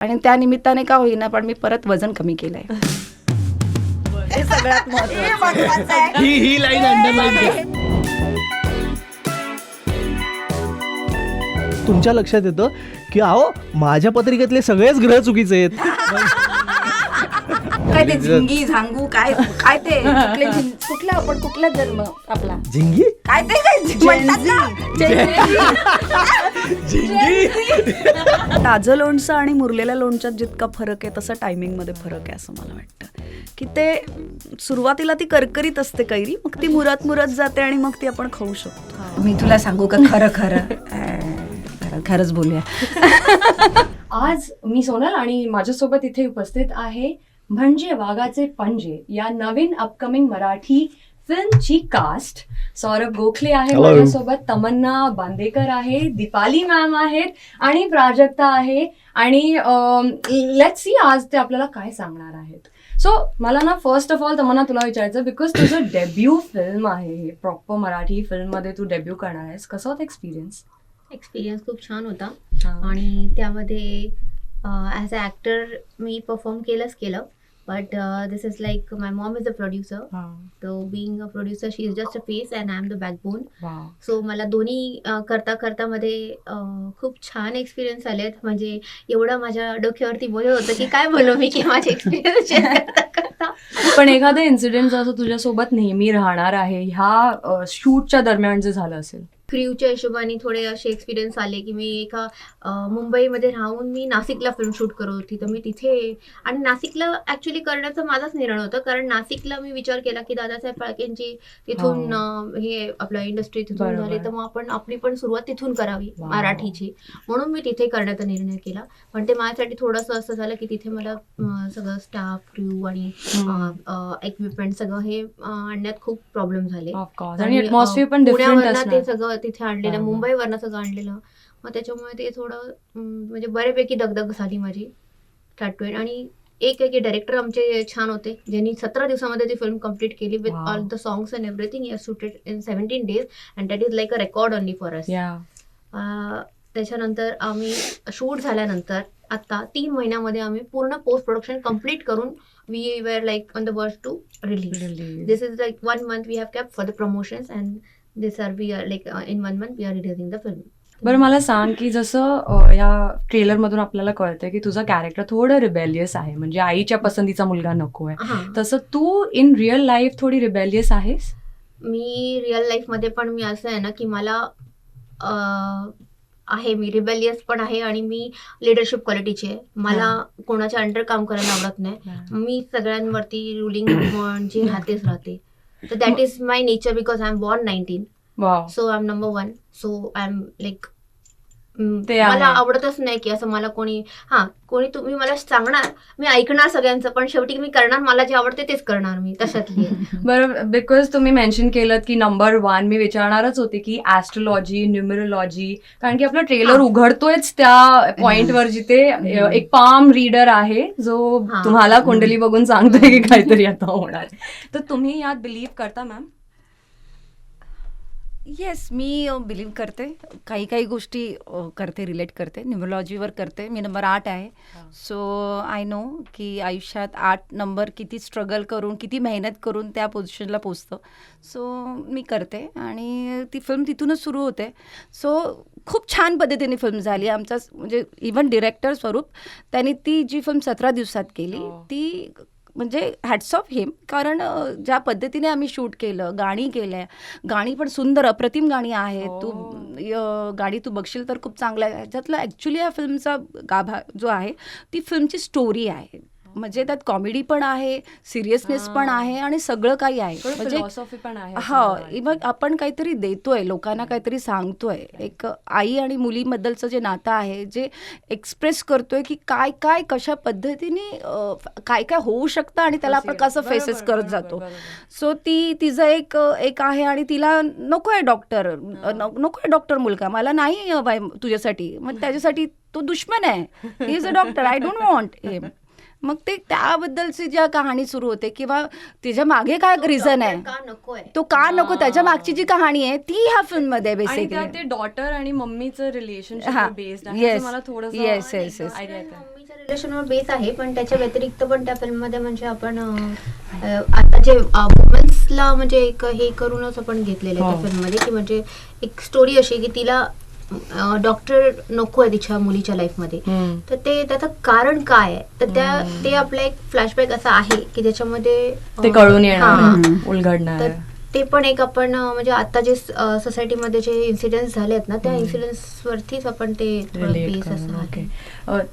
आणि त्या निमित्ताने का होईना पण मी परत वजन कमी केलंय. हे सगळ्यात महत्वाचं ही ही लाईन अंडरलाईन तुमच्या लक्षात येतं की अहो माझ्या पत्रिकेतले सगळेच ग्रह चुकीचे आहेत. काय ते झिंगी झांगू काय काय ते? कुठले आपण कुठला जन्म आपला? झिंगी? काय ते काय झिंग- म्हणतात ना? झिंगी? ताजं लोणचं आणि मुरलेल्या लोणच्यात जितका फरक आहे तसं टायमिंगमध्ये फरक आहे असं मला वाटतं. की ते सुरुवातीला ती करकरीत असते कैरी मग ती मुरत मुरत जाते आणि मग ती आपण खाऊ शकतो. मी तुला सांगू का खरं खरं? अं, खरं- खरंच बोलूया. आज मी सोनल आणि माझ्यासोबत इथे उपस्थित आहे म्हणजे वाघाचे पंजे या नवीन अपकमिंग मराठी फिल्मची कास्ट सौरभ गोखले आहे. माझ्यासोबत तमन्ना बांदेकर आहे दीपाली मॅम आहेत आणि प्राजक्ता आहे. आणि लेट सी आज ते आपल्याला काय सांगणार आहेत. सो मला ना फर्स्ट ऑफ ऑल तमन्ना तुला विचारायचं बिकॉज तुझं डेब्यू फिल्म आहे हे प्रॉपर मराठी फिल्ममध्ये तू डेब्यू करणार आहेस. कसा होता एक्सपिरियन्स एक्सपिरियन्स खूप छान होता. आणि त्यामध्ये ॲज अ ॲक्टर मी परफॉर्म केलंच केलं. But this is like my mom is a producer so being a producer she is just a face and I am the backbone so मला दोन्ही करता करता मध्ये खूप छान एक्सपिरियन्स आलेत. म्हणजे एवढं माझ्या डोक्यावरती बोलत होतं की काय बोलू मी की माझे एक्सपिरियन्स शेअर करता करता. पण एखादं इन्सिडेंट असं तुझ्यासोबत नेहमी राहणार आहे ह्या शूटच्या दरम्यान जे झालं असेल क्रिवच्या हिशोबाने थोडे असे एक्सपिरियन्स आले की मी एका मुंबईमध्ये राहून मी नाशिकला फिल्म शूट करत होती. तर मी तिथे आणि नाशिकला ऍक्च्युली करण्याचा माझाच निर्णय होता. कारण नाशिकला मी विचार केला की दादासाहेब फाळकेंची तिथून अ, हे आपलं इंडस्ट्री तिथून. झाली तर मग आपण आपली पण सुरुवात तिथून करावी. मराठीची. म्हणून मी तिथे करण्याचा निर्णय केला. पण ते माझ्यासाठी थोडंसं असं झालं की तिथे मला सगळं स्टाफ क्रू आणि इक्विपमेंट सगळं हे आणण्यात खूप प्रॉब्लेम झाले. आणि ते सगळं तिथे आणलेलं. मुंबईवरनं सगळं आणलेलं. मग त्याच्यामुळे ते थोडं म्हणजे बऱ्यापैकी दगदग झाली माझी स्टार्ट टू आणि एक एक डायरेक्टर आमचे छान होते ज्यांनी सतरा दिवसामध्ये ती फिल्म कंप्लीट केली with. All the songs and everything you shooted in seventeen days and that is like a record only for us त्याच्यानंतर आम्ही शूट झाल्यानंतर आता तीन महिन्यामध्ये आम्ही पूर्ण पोस्ट प्रोडक्शन कंप्लीट करून we were like on the verge to release this is like one month we have kept for the promotions and are we are like uh, in one month we are releasing the film. बरं मला सांग की जसं या trailer मधून आपल्याला कळतंय की तुझं कॅरेक्टर थोडं रिबेलियस आहे. म्हणजे आईच्या पसंतीचा मुलगा नको आहे तसं तू इन रिअल लाईफ थोडी रिबेलियस आहेस? मी रिअल लाईफमध्ये पण मी असं आहे ना की मला आहे मी रिबेलियस पण आहे आणि मी लिडरशिप क्वालिटीची आहे. मला कोणाच्या अंडर काम करायला आवडत नाही. मी सगळ्यांवरती रुलिंग म्हणजे राहतेच राहते. So that is my nature because I'm born 19. Wow. So I'm number one. So I'm like ते आहे. मला आवडतच नाही की असं मला कोणी हा कोणी तुम्ही मला सांगणार मी ऐकणार सगळ्यांचं पण शेवटी मी करणार मला जे आवडते तेच करणार मी तशातली आहे. बरं बिकॉज तुम्ही मेन्शन केलं की नंबर वन मी विचारणारच होते की ऍस्ट्रोलॉजी न्युमरोलॉजी कारण की आपलं ट्रेलर हा. उघडतोयच त्या पॉइंटवर जिथे अ, एक पाम रीडर आहे जो हा. तुम्हाला कुंडली बघून सांगतोय की काहीतरी आता होणार तर तुम्ही यात बिलीव्ह करता मॅम येस मी बिलीव्ह करते. काही काही गोष्टी अ, करते रिलेट करते. न्यूमरोलॉजीवर करते. मी नंबर आठ आहे. सो आय नो की आयुष्यात आठ नंबर किती स्ट्रगल करून किती मेहनत करून त्या पोझिशनला पोचतं. सो मी करते. आणि ती फिल्म तिथूनच सुरू होते. सो खूप छान पद्धतीने फिल्म झाली. आमचा स- म्हणजे इवन डिरेक्टर स्वरूप त्यांनी ती जी फिल्म सतरा दिवसात केली हो. ती म्हणजे हॅट्स ऑफ हिम कारण ज्या पद्धतीने आम्ही शूट केलं गाणी केल्या गाणी पण सुंदर अप्रतिम गाणी आहेत. हो. तू य- गाणी तू बघशील तर खूप चांगलं आहे ह्याच्यातलं ॲक्च्युली या फिल्मचा गाभा जो आहे ती फिल्मची स्टोरी आहे. म्हणजे त्यात कॉमेडी पण आहे सिरियसनेस पण. आहे आणि सगळं काही आहे. म्हणजे हा. इव्हन आपण काहीतरी देतोय लोकांना काहीतरी सांगतोय. एक आई आणि मुलीबद्दलचं जे नातं आहे जे एक्सप्रेस करतोय की काय काय कशा पद्धतीने काय काय होऊ शकतं आणि त्याला आपण कसं फेसेस करत जातो. सो ती तिचं एक एक आहे आणि तिला नको आहे डॉक्टर नको आहे डॉक्टर मुलगा. मला नाही तुझ्यासाठी. मग त्याच्यासाठी तो दुश्मन आहे. He is a doctor I don't want him मग ते त्याबद्दलची ज्या कहाणी सुरू होते किंवा तिच्यामागे काय रिझन आहे? तो का नको? त्याच्या मागची जी कहाणी आहे ती ह्या फिल्ममध्ये बेसिकली ते डॉटर आणि मम्मीचं हा. रिलेशनशिप बेस्ड येतं. मम्मीचं त्यांच्या रिलेशनवर बेस आहे पण त्याच्या व्यतिरिक्त पण त्या फिल्ममध्ये म्हणजे आपण आता जे वुमन्सला म्हणजे एक हे करूनच आपण घेतलेलं आहे हो. त्या फिल्ममध्ये की म्हणजे एक स्टोरी अशी की तिला डॉक्टर नको आहे तिच्या मुलीच्या लाईफमध्ये. तर ते त्याचं कारण काय आहे? तर त्या ते आपलं एक फ्लॅशबॅक असं आहे की ज्याच्यामध्ये ते कळून येणार. हां. उलगडणार. ते पण एक आपण म्हणजे आता जे सोसायटीमध्ये जे इन्सिडेंट्स झाले आहेत ना त्या इन्सिडेंट्स वरतीच आपण ते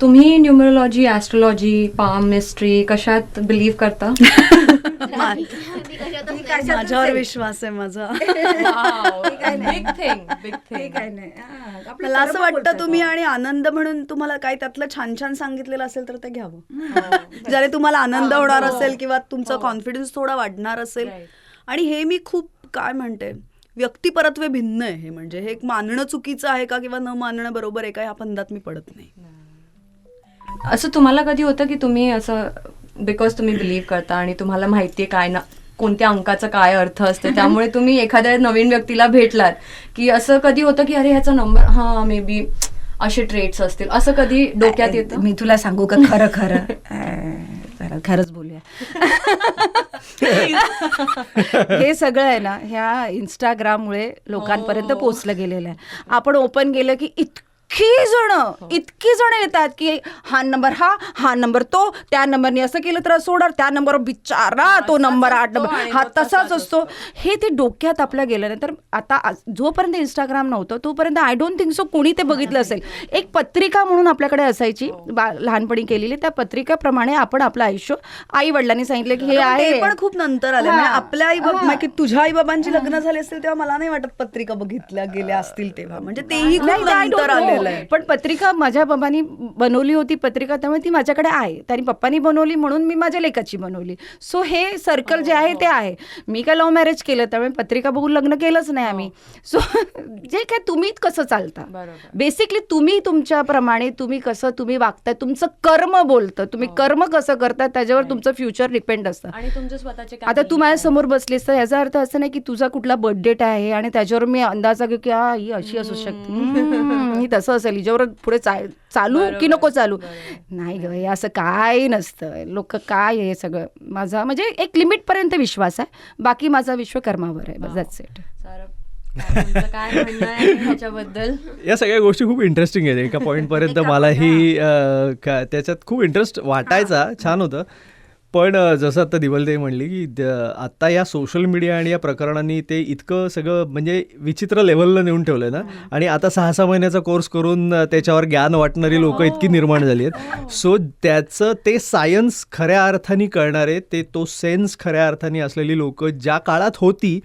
तुम्ही न्यूमरोलॉजी ऍस्ट्रोलॉजी पामिस्ट्री कशात बिलीव्ह करता? माझ्यावर विश्वास आहे माझा. बिग थिंग बिग थिंग मला असं वाटतं तुम्ही आणि आनंद म्हणून तुम्हाला काय त्यातलं छान छान सांगितलेलं असेल तर ते घ्यावं. ज्याने तुम्हाला आनंद होणार असेल किंवा तुमचा कॉन्फिडन्स थोडा वाढणार असेल. आणि हे मी खूप काय म्हणते व्यक्तिपरत्वे भिन्न आहे हे म्हणजे. हे एक मानणं चुकीचं आहे का किंवा न मानणं बरोबर आहे का या फंदात मी पडत नाही. असं तुम्हाला कधी होतं की तुम्ही असं बिकॉज तुम्ही बिलीव्ह करता आणि तुम्हाला माहितीये काय ना कोणत्या अंकाचा काय अर्थ असते. त्यामुळे तुम्ही एखाद्या नवीन व्यक्तीला भेटलात की असं कधी होतं की अरे ह्याचा नंबर हा मे बी असे ट्रेट्स असतील. असं कधी डोक्यात येतं? मी तुला सांगू का खरं खरं? खरंच बोलूया. हे सगळं आहे ना ह्या इंस्टाग्राममुळे लोकांपर्यंत पोचलं गेलेलं आहे. आपण ओपन केलं की इतकी जण इतकी जण येतात की हा नंबर हा हा नंबर तो त्या नंबरने असं केलं तर होणार त्या नंबर बिचारा तो नंबर आठ नंबर. हा तसाच असतो. हे ते डोक्यात आपल्या गेलं नाही. तर आता जोपर्यंत इंस्टाग्राम नव्हतं तोपर्यंत आय डोंट थिंक सो कोणी ते बघितलं असेल. एक पत्रिका म्हणून आपल्याकडे असायची बा- लहानपणी केलेली. त्या पत्रिकेप्रमाणे आपण आपलं आयुष्य आई वडिलांनी सांगितलं की हे आहे ते पण खूप नंतर आले. हा. म्हणजे आपल्या आई बाबा हा. म्हणजे की तुझ्या आई बाबांची लग्न झाली असतील तेव्हा मला नाही वाटत पत्रिका बघितल्या गेल्या असतील तेव्हा. म्हणजे तेही खूप नंतर know. पण पत्रिका माझ्या बाबांनी बनवली होती पत्रिका त्यामुळे ती माझ्याकडे आहे. त्यांनी पप्पानी बनवली म्हणून मी माझ्या लेकाची बनवली. सो हे सर्कल जे आहे ते आहे. मी काय लव्ह मॅरेज केलं त्यामुळे पत्रिका बघून लग्न केलंच नाही आम्ही. सो जे काय तुम्ही कसं चालता. बेसिकली तुम्ही तुमच्याप्रमाणे तुम्ही कसं तुम्ही वागताय तुमचं कर्म बोलतं. तुम्ही कर्म कसं करता त्याच्यावर तुमचं फ्युचर डिपेंड असतं. आणि तुमचे स्वतःचे आता तू माझ्या? समोर बसलीस तर याचा अर्थ असं नाही की तुझा कुठला बर्थ डेट आहे आणि त्याच्यावर मी अंदाजा घेऊ की हा ही अशी असू शकते. ही तसं असेल हिच्यावर पुढे चालू की नको चालू? नाही ग हे असं काय नसतं. लोक काय हे सगळं? माझा म्हणजे एक लिमिट पर्यंत विश्वास आहे. बाकी माझा विश्वकर्मावर आहे. ह्याच्याबद्दल? या सगळ्या गोष्टी खूप इंटरेस्टिंग आहेत. एका पॉईंटपर्यंत मलाही त्याच्यात खूप इंटरेस्ट वाटायचा. छान होतं. पण जसं आता दिवलदेवी म्हणली की आता या सोशल मीडिया आणि या प्रकरणांनी ते इतकं सगळं म्हणजे विचित्र लेवलला नेऊन ठेवलं ना. आणि आता सहा सहा महिन्याचा कोर्स करून त्याच्यावर ज्ञान वाटणारी लोक इतकी निर्माण झाली आहेत. सो त्याचं ते सायन्स खऱ्या अर्थाने कळणारे ते तो सेन्स खऱ्या अर्थाने असलेली लोक ज्या काळात होती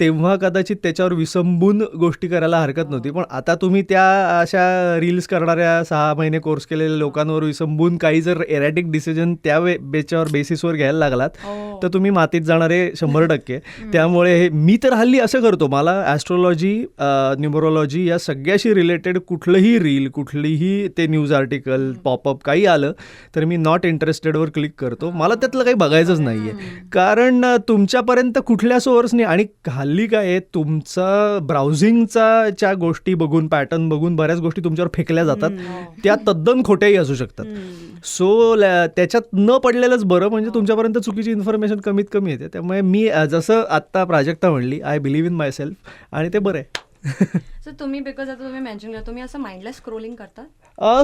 तेव्हा कदाचित त्याच्यावर विसंबून गोष्टी करायला हरकत नव्हती. पण आता तुम्ही त्या अशा रील्स करणाऱ्या सहा महिने कोर्स केलेल्या लोकांवर विसंबून काही जर एरॅटिक डिसिजन त्या वे बेच्यावर बेसिसवर घ्यायला लागलात तर तुम्ही मातीत जाणारे शंभर टक्के. त्यामुळे हे मी तर हल्ली असं करतो. मला ॲस्ट्रॉलॉजी न्युमरोलॉजी या सगळ्याशी रिलेटेड कुठलंही रील कुठलीही ते न्यूज आर्टिकल पॉपअप काही आलं तर मी नॉट इंटरेस्टेडवर क्लिक करतो. मला त्यातलं काही बघायचंच नाही आहे कारण तुमच्यापर्यंत कुठल्या सोर्सने आणि हल्ली काय आहे तुमचा ब्राउझिंगचा च्या गोष्टी बघून पॅटर्न बघून बऱ्याच गोष्टी तुमच्यावर फेकल्या जातात. त्या तद्दन खोट्याही असू शकतात. सो त्याच्यात न पडलेलंच बरं म्हणजे तुमच्यापर्यंत चुकीची इन्फॉर्मेशन कमीत कमी येते. त्यामुळे मी जसं आत्ता प्राजक्ता म्हणली I believe in my myself ते बरं आहे. सो तुम्ही बिकॉज आता तुम्ही मेन्शन केलं तुम्ही असं माइंडलेस स्क्रोलिंग करता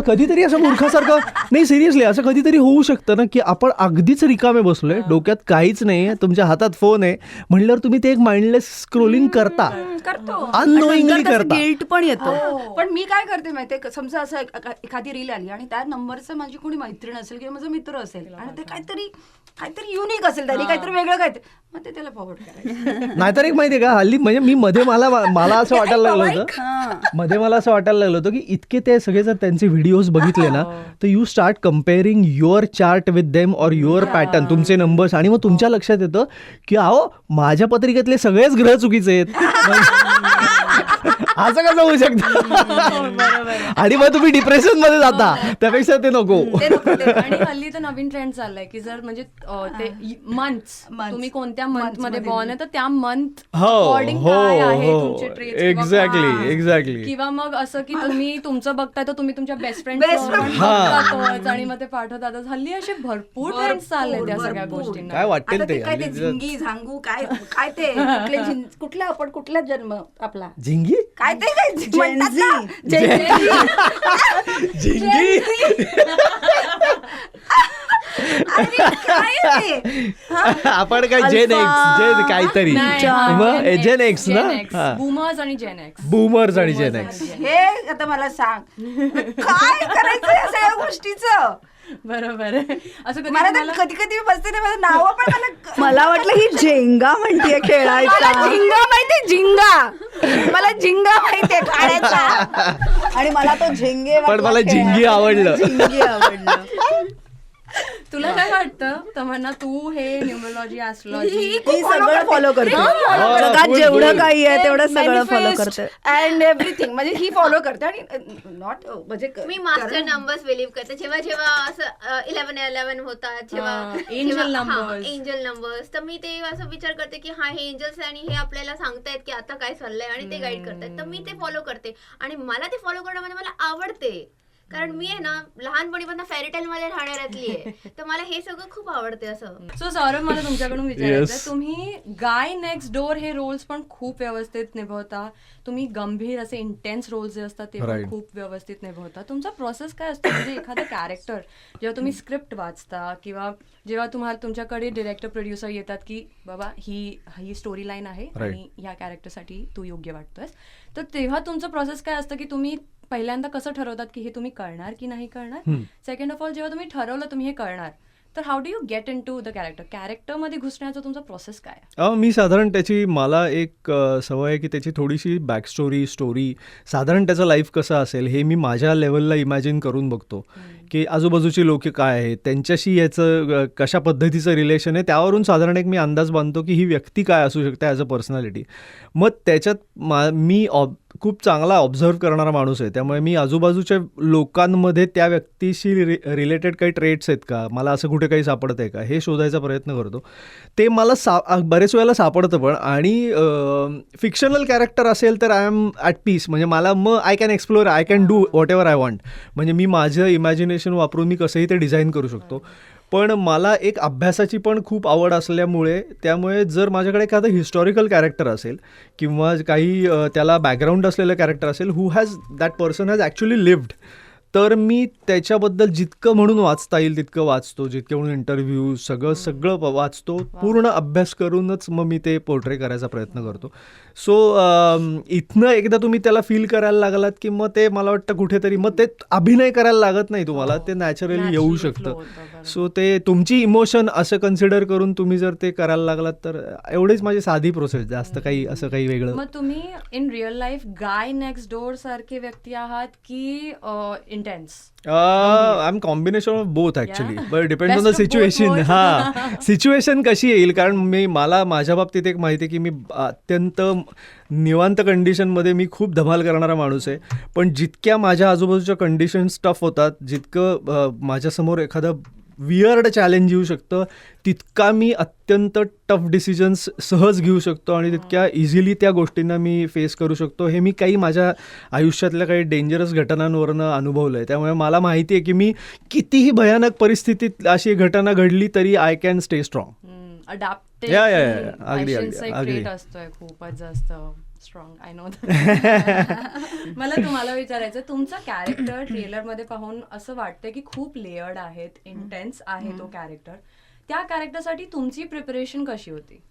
कधीतरी असं मूर्खासारखं नाही सिरियसली असं कधीतरी होऊ शकतं ना की आपण अगदीच रिकामे बसलोय डोक्यात काहीच नाही तुमच्या हातात फोन आहे म्हणल्यावर तुम्ही ते एक माइंडलेस स्क्रोलिंग करता. करतो. अननोईंगली करता. गिल्ट पण येतो. पण मी काय करते माहितीये समजा असं एखादी रील आली आणि त्या नंबरचं माझी कोणी मैत्रीण असेल किंवा माझा मित्र असेल आणि ते काहीतरी काहीतरी युनिक असेल त्यांनी काहीतरी वेगळं काहीतरी मग ते त्याला फॉरवर्ड करायचं. नाहीतर एक माहितीये का हल्ली म्हणजे मी मध्ये मला मला असं वाटायला लागलं होतं मध्ये मला असं वाटायला लागलं होतं की इतके ते सगळे जर त्यांचे व्हिडिओज बघितले ना तर you start comparing your chart with them or your pattern तुमचे नंबर्स आणि मग तुमच्या लक्षात येतं की अहो माझ्या पत्रिकेतले सगळेच ग्रह चुकीचे आहेत. असं कसं होऊ शकतं? आणि मग तुम्ही डिप्रेशनमध्ये जाता. त्यापेक्षा ते नको. ते नको ते आणि हल्ली तर नवीन ट्रेंड चाललाय की जर म्हणजे अ, ते मंथ Months. तुम्ही कोणत्या मंथ Months मध्ये मध्ये बॉर्न आहे तर त्या मंथ हो, अकॉर्डिंग हो, काय आहे हो. तुमचे traits किंवा मग असं की तुम्ही तुमचं बघताय तर तुम्ही तुमच्या बेस्ट फ्रेंड Best friend. बघतातच आणि मग ते पाठवतात हल्ली असे भरपूर ट्रेंड चालले त्या सगळ्या भरपूर. गोष्टींना. काय वाटेल आता ते ते? काय ते हल्ली झिंगी झांगू काय काय ते? कुठले झिं- कुठला आपण कुठला जन्म आपला? झिंगी? काय ते काय Gen म्हणतात Z. ना? Gen Z. झिंगी अरे, काय आहे ते? आपण काय जेन एक्स जेन काहीतरी. मग जेन एक्स ना? हा. बुमर्स आणि जेन एक्स बूमर्स आणि जेन एक्स हे आता मला सांग. काय करायचं या सगळ्या गोष्टीचं? बरोबर. आहे असं कधी मला तर तुम्हाला- कधी कधी बसते ना माझं नाव पण मला मला वाटलं ही झेंगा म्हणतीये मला खेळायचा. झिंगा माहितीये झिंगा. मला झिंगा माहितीये काढायचा आणि मला तो झेंगे पण मला झिंगी आवडलं. झिंगी आवडलं. तुला काय वाटतं? तमन्ना तू हे न्यूमरोलॉजी ऍस्ट्रॉलॉजी सगळं फॉलो करते. जगात. जेवढं काही आहे तेवढं सगळं फॉलो करते. अँड एव्हरीथिंग म्हणजे ही फॉलो करते आणि नॉट म्हणजे मी मास्टर नंबर्स बिलीव्ह करते. जेव्हा जेव्हा असं इलेव्हन इलेव्हन होतात हा, जेव्हा angel numbers. एंजल नंबर्स तर मी ते असं विचार करते की हा हे एंजल्स आहे आणि हे आपल्याला सांगतायत की आता काय चाललंय आणि ते गाईड करतायत. तर मी ते फॉलो करते. आणि मला ते फॉलो करणं म्हणजे मला आवडते. कारण मी आहे ना लहानपणीपासून फेरीटेल मध्ये राहणाऱ्यातली आहे तर मला हे सगळं खूप आवडते असं सो सौरभ मला तुमच्याकडून विचारायचं. तुम्ही गाय नेक्स्ट डोर हे रोल्स पण खूप व्यवस्थित निभवता तुम्ही गंभीर असे इंटेन्स रोल्स जे असतात ते पण. खूप व्यवस्थित निभवता तुमचा प्रोसेस काय असतो म्हणजे एखादं कॅरेक्टर जेव्हा तुम्ही स्क्रिप्ट वाचता किंवा जेव्हा तुम्हाला तुमच्याकडे डिरेक्टर प्रोड्युसर येतात की बाबा ही ही स्टोरी लाईन आहे. आणि ह्या कॅरेक्टरसाठी तू योग्य वाटतोयस तर तेव्हा तुमचं प्रोसेस काय असतं की तुम्ही पहिल्यांदा कसं ठरवतात की हे तुम्ही करणार की नाही करणार. सेकंड ऑफ ऑल जेव्हा तुम्ही ठरवलं तुम्ही हे करणार तर how do you get into the character कॅरेक्टरमध्ये घुसण्याचा तुमचा प्रोसेस काय मी साधारण त्याची मला एक सवय आहे की त्याची थोडीशी बॅकस्टोरी स्टोरी साधारण त्याचं लाईफ कसं असेल हे मी माझ्या लेवलला इमॅजिन करून बघतो. की आजूबाजूची लोक काय आहेत त्यांच्याशी याचं कशा पद्धतीचं रिलेशन आहे त्यावरून साधारण एक मी अंदाज बांधतो की ही व्यक्ती काय असू शकते ॲज अ पर्सनॅलिटी मग त्याच्यात मा मी ऑब खूप चांगला ऑब्झर्व करणारा माणूस आहे. त्यामुळे मी आजूबाजूच्या लोकांमध्ये त्या व्यक्तीशी रि रिलेटेड काही ट्रेट्स आहेत का? मला असं कुठे काही सापडत आहे का? हे शोधायचा प्रयत्न करतो. ते मला सा बरेच वेळेला सापडतं पण आणि फिक्शनल कॅरेक्टर असेल तर आय एम ॲट पीस म्हणजे मला मग I can explore I can do whatever I want म्हणजे मी माझं इमॅजिनेशन वापरून मी कसंही ते डिझाईन करू शकतो. पण मला एक अभ्यासाची पण खूप आवड असल्यामुळे त्यामुळे जर माझ्याकडे एखादं हिस्टॉरिकल कॅरेक्टर असेल किंवा काही त्याला बॅकग्राऊंड असलेलं कॅरेक्टर असेल who has that person has actually lived तर मी त्याच्याबद्दल जितकं म्हणून वाचता येईल तितकं वाचतो. जितकं म्हणून इंटरव्ह्यू सगळं सगळं वाचतो. पूर्ण अभ्यास करूनच मग मी ते पोर्ट्रे करायचा प्रयत्न करतो. सो इथनं एकदा तुम्ही त्याला फील करायला लागलात की मग ते मला वाटतं कुठेतरी मग ते अभिनय करायला लागत नाही तुम्हाला. ते नॅचरली येऊ शकतं. सो ते तुमची इमोशन असं कन्सिडर करून तुम्ही जर ते करायला लागलात तर एवढीच माझी साधी प्रोसेस जास्त काही असं काही वेगळं. मग तुम्ही in real life guy next door सारखे व्यक्ती आहात की intense I am combination of both actually Yeah. But depend on Best the of both situation worlds. हां सिच्युएशन कशी येईल? कारण मी मला माझ्या बाबतीत एक माहिती आहे की मी अत्यंत निवांत कंडिशनमध्ये मी खूप धमाल करणारा माणूस आहे. पण जितक्या माझ्या आजूबाजूच्या कंडिशन्स टफ होतात जितकं माझ्यासमोर एखादं वियर्ड चॅलेंज येऊ शकतं. तितका मी अत्यंत टफ डिसिजन्स सहज घेऊ शकतो आणि तितक्या इझिली त्या गोष्टींना मी फेस करू शकतो. हे मी काही माझ्या आयुष्यातल्या काही डेंजरस घटनांवरनं अनुभवलं आहे त्यामुळे मला माहिती आहे की मी कितीही भयानक परिस्थितीत अशी घटना घडली तरी I can stay strong yeah. अगदी, अगदी, खूपच जास्त. स्ट्रॉंग आय नो मला तुम्हाला विचारायचं तुमचं कॅरेक्टर ट्रेलरमध्ये पाहून असं वाटतं की खूप लेयर्ड आहेत इंटेन्स आहे तो कॅरेक्टर त्या कॅरेक्टरसाठी तुमची प्रिपरेशन कशी होती?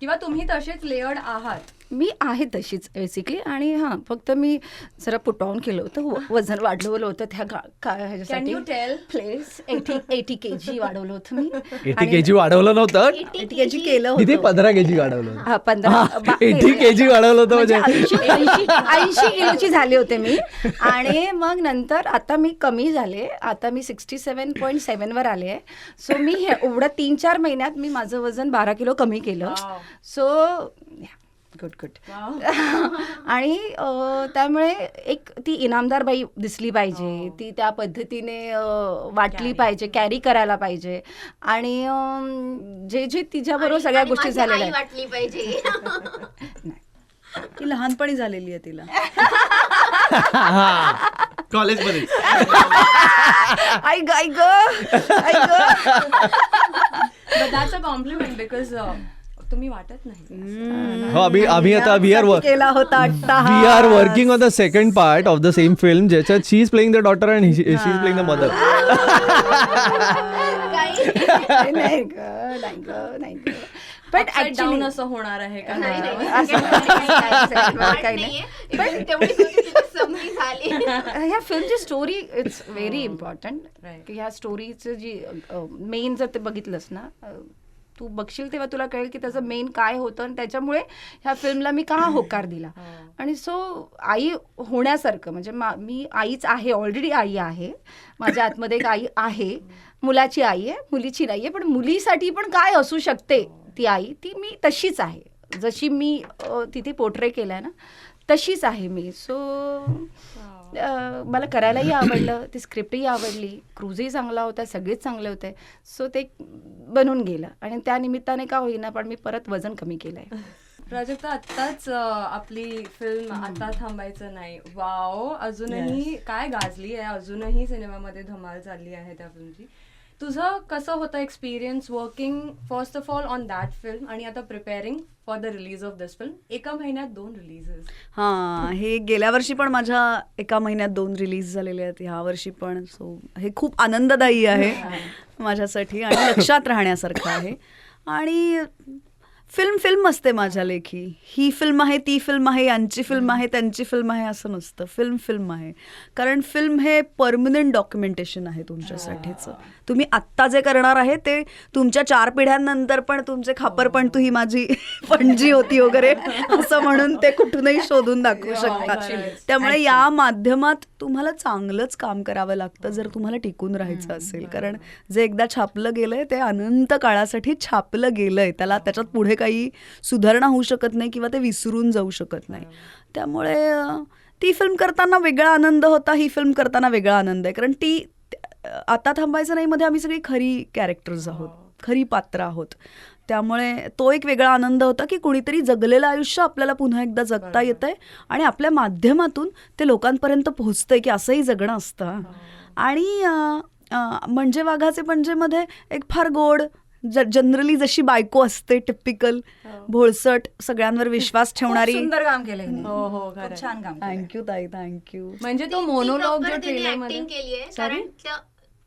किंवा तुम्ही तसेच लेयर्ड आहात? मी आहे तशीच बेसिकली आणि हां फक्त मी जरा पुट ऑन केलं होतं. वजन वाढवलं होतं त्या गा- का- कॅन ह्याच्यासाठी. You tell place eighty eighty K G वाढवलं होतं मी. एटी के जी वाढवलं नव्हतं? एटी के जी केलं होतं. पंधरा के जी वाढवलं होतं. हा, पंधरा एटी के जी वाढवलं होतं म्हणजे म्हणजे. ऐंशी किलोची झाले होते मी. आणि मग नंतर आता मी कमी झाले. आता मी सिक्स्टी सेवन पॉईंट सेवनवर आले. आहे सो मी एवढं तीन चार महिन्यात मी माझं वजन बारा किलो कमी केलं. So good good. आणि त्यामुळे एक ती इनामदार बाई दिसली पाहिजे ती त्या पद्धतीने वाटली पाहिजे कॅरी करायला पाहिजे. आणि जे जे तिच्याबरोबर सगळ्या गोष्टी झालेल्या वाटली पाहिजे. ती लहानपणी झालेली आहे तिला. कॉलेजमध्ये. आई ग आई ग आई ग. तुम्ही वाटत नाही. हो आम्ही आम्ही आता वी आर केला होता. We are working on the second part of the same film ज्याच्यात she is playing the daughter and she is playing the mother नाही नाही ग नाही ग नाही ग. बट असं होणार आहे का? नाही, नाही, असं काही नाही. पण तेवढी झाली. ह्या फिल्मची स्टोरी इट्स व्हेरी इम्पॉर्टंट ह्या स्टोरीचं जी मेन जर ते बघितलंस ना तू बघशील तेव्हा तुला कळेल की त्याचं मेन काय होतं आणि त्याच्यामुळे ह्या फिल्मला मी का होकार दिला? आणि सो आई होण्यासारखं म्हणजे मा आईच आहे ऑलरेडी आई आहे. माझ्या आतमध्ये एक आई आहे. मुलाची आई आहे मुलीची नाही आहे पण मुलीसाठी पण काय असू शकते ती आई ती मी तशीच आहे. जशी मी तिथे पोर्ट्रे केलं आहे ना तशीच आहे मी. सो मला करायलाही आवडलं ती स्क्रिप्टही आवडली क्रूजही चांगला होता सगळेच चांगले होते. सो ते बनून गेलं. आणि त्या निमित्ताने का होईना पण मी परत वजन कमी केलं आहे प्राजक्ता आत्ताच आपली फिल्म आता थांबायचं नाही. वाव अजूनही काय गाजली आहे? अजूनही सिनेमामध्ये धमाल चालली आहे त्या फिल्मची तुझं कसं होतं experience working first of all on that film आणि आता preparing for the release of this film एका महिन्यात दोन रिलीजेस हां हे गेल्या वर्षी पण माझ्या एका महिन्यात दोन रिलीज झालेले आहेत. ह्या वर्षी पण. सो हे खूप आनंददायी आहे माझ्यासाठी आणि लक्षात राहण्यासारखं आहे. आणि फिल्म फिल्म असते माझ्या लेखी. ही फिल्म आहे ती फिल्म आहे यांची फिल्म आहे त्यांची फिल्म आहे असं नसतं. फिल्म फिल्म आहे. कारण फिल्म हे परमनंट डॉक्युमेंटेशन आहे तुमच्यासाठीचं. तुम्ही आत्ता जे करणार आहे ते तुमच्या चार पिढ्यांनंतर पण तुमचे खापर पण तू ही माझी पणजी होती वगैरे असं म्हणून ते कुठूनही शोधून दाखवू शकता. त्यामुळे या माध्यमात तुम्हाला चांगलंच काम करावं लागतं जर तुम्हाला टिकून राहायचं असेल. कारण जे एकदा छापलं गेलंय ते अनंत काळासाठी छापलं गेलंय. त्याला त्याच्यात पुढे काही सुधारणा होऊ शकत नाही किंवा ते विसरून जाऊ शकत नाही. त्यामुळे ती फिल्म करताना वेगळा आनंद होता ही फिल्म करताना वेगळा आनंद आहे. कारण ती आता थांबायचं नाही मध्ये आम्ही सगळी खरी कॅरेक्टर्स आहोत खरी पात्र आहोत. त्यामुळे तो एक वेगळा आनंद होता की कुणीतरी जगलेलं आयुष्य आपल्याला पुन्हा एकदा जगता येतंय आणि आपल्या माध्यमातून ते लोकांपर्यंत पोहोचतंय की असंही जगणं असतं. आणि अं, अं, म्हणजे वाघाचे पंजेमध्ये एक फार गोड जनरली जशी बायको असते टिपिकल भोळसट सगळ्यांवर विश्वास ठेवणारी. सुंदर काम केलंय. हो हो छान काम. थँक्यू ताई थँक्यू म्हणजे तो मोनोलॉग जो ट्रेलर ऍक्टिंगमध्ये केली आहे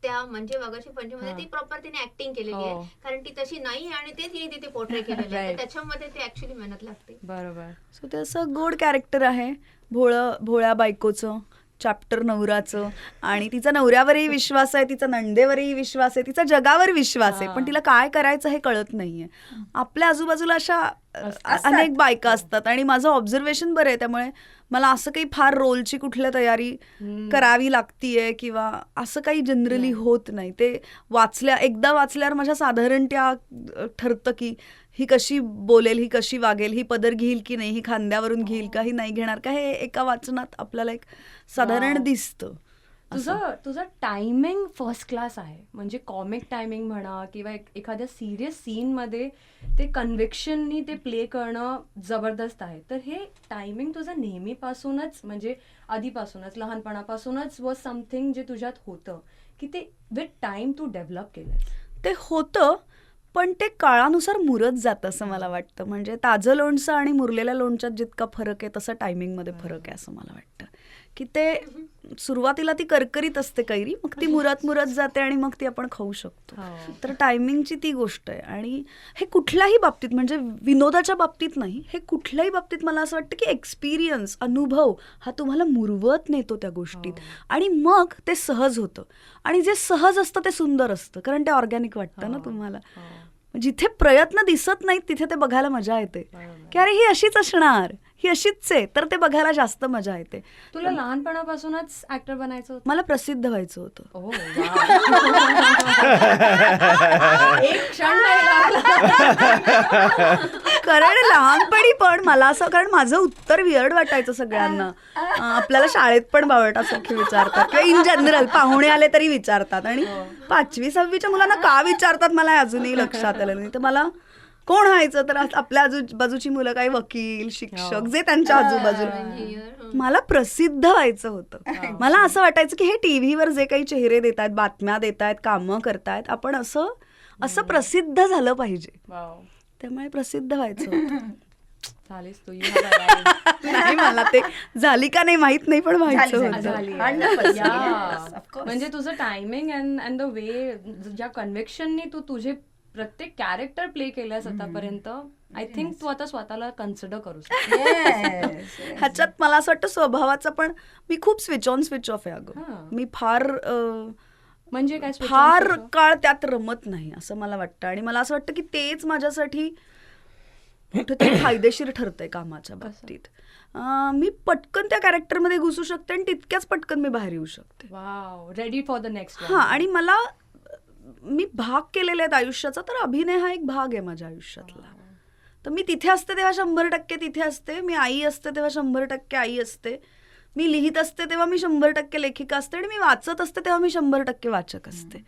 त्या म्हणजे वगाशी पंचमध्ये हा. ती प्रॉपर तिने ऍक्टिंग केलेली हो. आहे कारण ती तशी नाही आणि ते तिने तिथे पोर्ट्रे केलेलं आहे. त्याच्यामध्ये ते ऍक्च्युली मेहनत लागते. बरोबर. सो ते असं गोड कॅरेक्टर आहे. भोळं भोळ्या बायकोचं चॅप्टर नवराचं. आणि तिचा नवऱ्यावरही विश्वास आहे तिचा नंदेवरही विश्वास आहे तिचा जगावर विश्वास आहे. पण तिला काय करायचं हे कळत नाहीये. आपल्या आजूबाजूला अशा अनेक बायका असतात आणि माझं ऑब्झर्वेशन बरं आहे त्यामुळे मला असं काही फार रोलची कुठल्या तयारी करावी लागतीये किंवा असं काही जनरली होत नाही. ते वाचल्या एकदा वाचल्यावर माझ्या साधारण त्या ठरतं की ही कशी बोलेल ही कशी वागेल ही पदर घेईल की नाही ही खांद्यावरून घेईल का ही नाही घेणार का हे एका वाचनात आपल्याला एक साधारण. दिसतं. तुझं तुझं टायमिंग फर्स्ट क्लास आहे. म्हणजे कॉमिक टायमिंग म्हणा किंवा एखाद्या सिरियस सीनमध्ये ते कन्व्हिक्शननी ते प्ले करणं जबरदस्त आहे. तर हे टायमिंग तुझं नेहमीपासूनच म्हणजे आधीपासूनच लहानपणापासूनच व समथिंग जे तुझ्यात होतं की ते विथ टाइम तू डेव्हलप केलंय ते होतं पण ते काळानुसार मुरत जातं असं मला वाटतं. म्हणजे ताजं लोणचं आणि मुरलेल्या लोणच्यात जितका फरक आहे तसं टायमिंगमध्ये फरक आहे असं मला वाटतं. की ते सुरुवातीला ती करकरीत असते कैरी मग ती मुरत मुरत जाते आणि मग ती आपण खाऊ शकतो. हो. तर टायमिंगची ती गोष्ट आहे आणि हे कुठल्याही बाबतीत म्हणजे विनोदाच्या बाबतीत नाही हे कुठल्याही बाबतीत मला असं वाटतं की एक्सपिरियन्स अनुभव हा तुम्हाला मुरवत नेतो त्या गोष्टीत. आणि मग ते सहज होतं. आणि जे सहज असतं ते सुंदर असतं कारण ते ऑर्गॅनिक वाटतं ना तुम्हाला. जिथे प्रयत्न दिसत नाहीत तिथे ते बघायला मजा येते. की अरे ही अशीच असणार. ही अशीच आहे. तर ते बघायला जास्त मजा येते. तुला लहानपणापासूनच ऍक्टर बनायचं होतं? मला प्रसिद्ध व्हायचं होतं. वा. एक क्षण नाही लागला कारण लहानपणी पण मला असं कारण माझं उत्तर वियर्ड वाटायचं सगळ्यांना. अं, आपल्याला शाळेत पण बावटासारखे विचारतात. किंवा इन जनरल पाहुणे आले तरी विचारतात. आणि पाचवी सहावीच्या मुलांना का विचारतात? मला हे अजूनही लक्षात आलं नाही. तर मला कोण व्हायचं तर आज आपल्या आजूबाजूची मुलं काही वकील शिक्षक जे त्यांच्या आजूबाजूला मला प्रसिद्ध व्हायचं होतं मला असं वाटायचं की हे टीव्हीवर जे काही चेहरे देत आहेत बातम्या देत आहेत कामं करतायत आपण असं असं प्रसिद्ध झालं पाहिजे त्यामुळे प्रसिद्ध व्हायचं. नाही मला ते झाली का नाही माहीत नाही पण व्हायचं झाली, होतं झाली. 100%. Yeah. Yes, of course. म्हणजे तुझं timing and and the way ज्या कन्व्हेक्शननी तू तुझे प्रत्येक कॅरेक्टर प्ले केलंस आतापर्यंत आय थिंक तू आता स्वतःला कन्सिडर करू. ह्याच्यात मला असं वाटतं स्वभावाचं पण मी खूप स्विच ऑन स्विच ऑफ आहे हां. अगं मी फार म्हणजे काय फार? काळ त्यात रमत नाही असं मला वाटतं. आणि मला असं वाटतं की तेच माझ्यासाठी कुठेतरी फायदेशीर ठरतंय कामाच्या बाबतीत. मी पटकन त्या कॅरेक्टरमध्ये घुसू शकते आणि तितक्याच पटकन मी बाहेर येऊ शकते. Wow ready for the next हा आणि मला मी भाग केलेले आहेत आयुष्याचा तर अभिनय हा एक भाग आहे माझ्या आयुष्यातला. तर मी तिथे असते तेव्हा शंभर टक्के तिथे असते मी आई असते तेव्हा शंभर टक्के आई असते मी लिहित असते तेव्हा मी शंभर टक्के लेखिका असते आणि मी वाचत असते तेव्हा मी शंभर टक्के वाचक असते.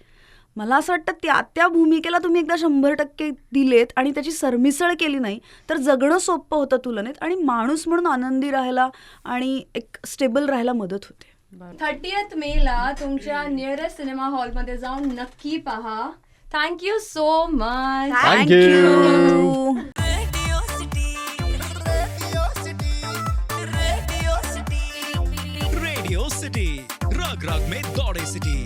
मला असं वाटतं त्या त्या भूमिकेला तुम्ही एकदा शंभर टक्के दिलेत आणि त्याची सरमिसळ केली नाही तर जगणं सोपं होतं तुलनेत आणि माणूस म्हणून आनंदी राहायला आणि एक स्टेबल राहायला मदत होते. थर्टीएथ मे ला तुमच्या नियरेस्ट सिनेमा हॉलमध्ये जाऊन नक्की पहा thank you so much Thank you. Radio City. Radio City. Radio City. Radio City. रग रग में दौड़े सिटी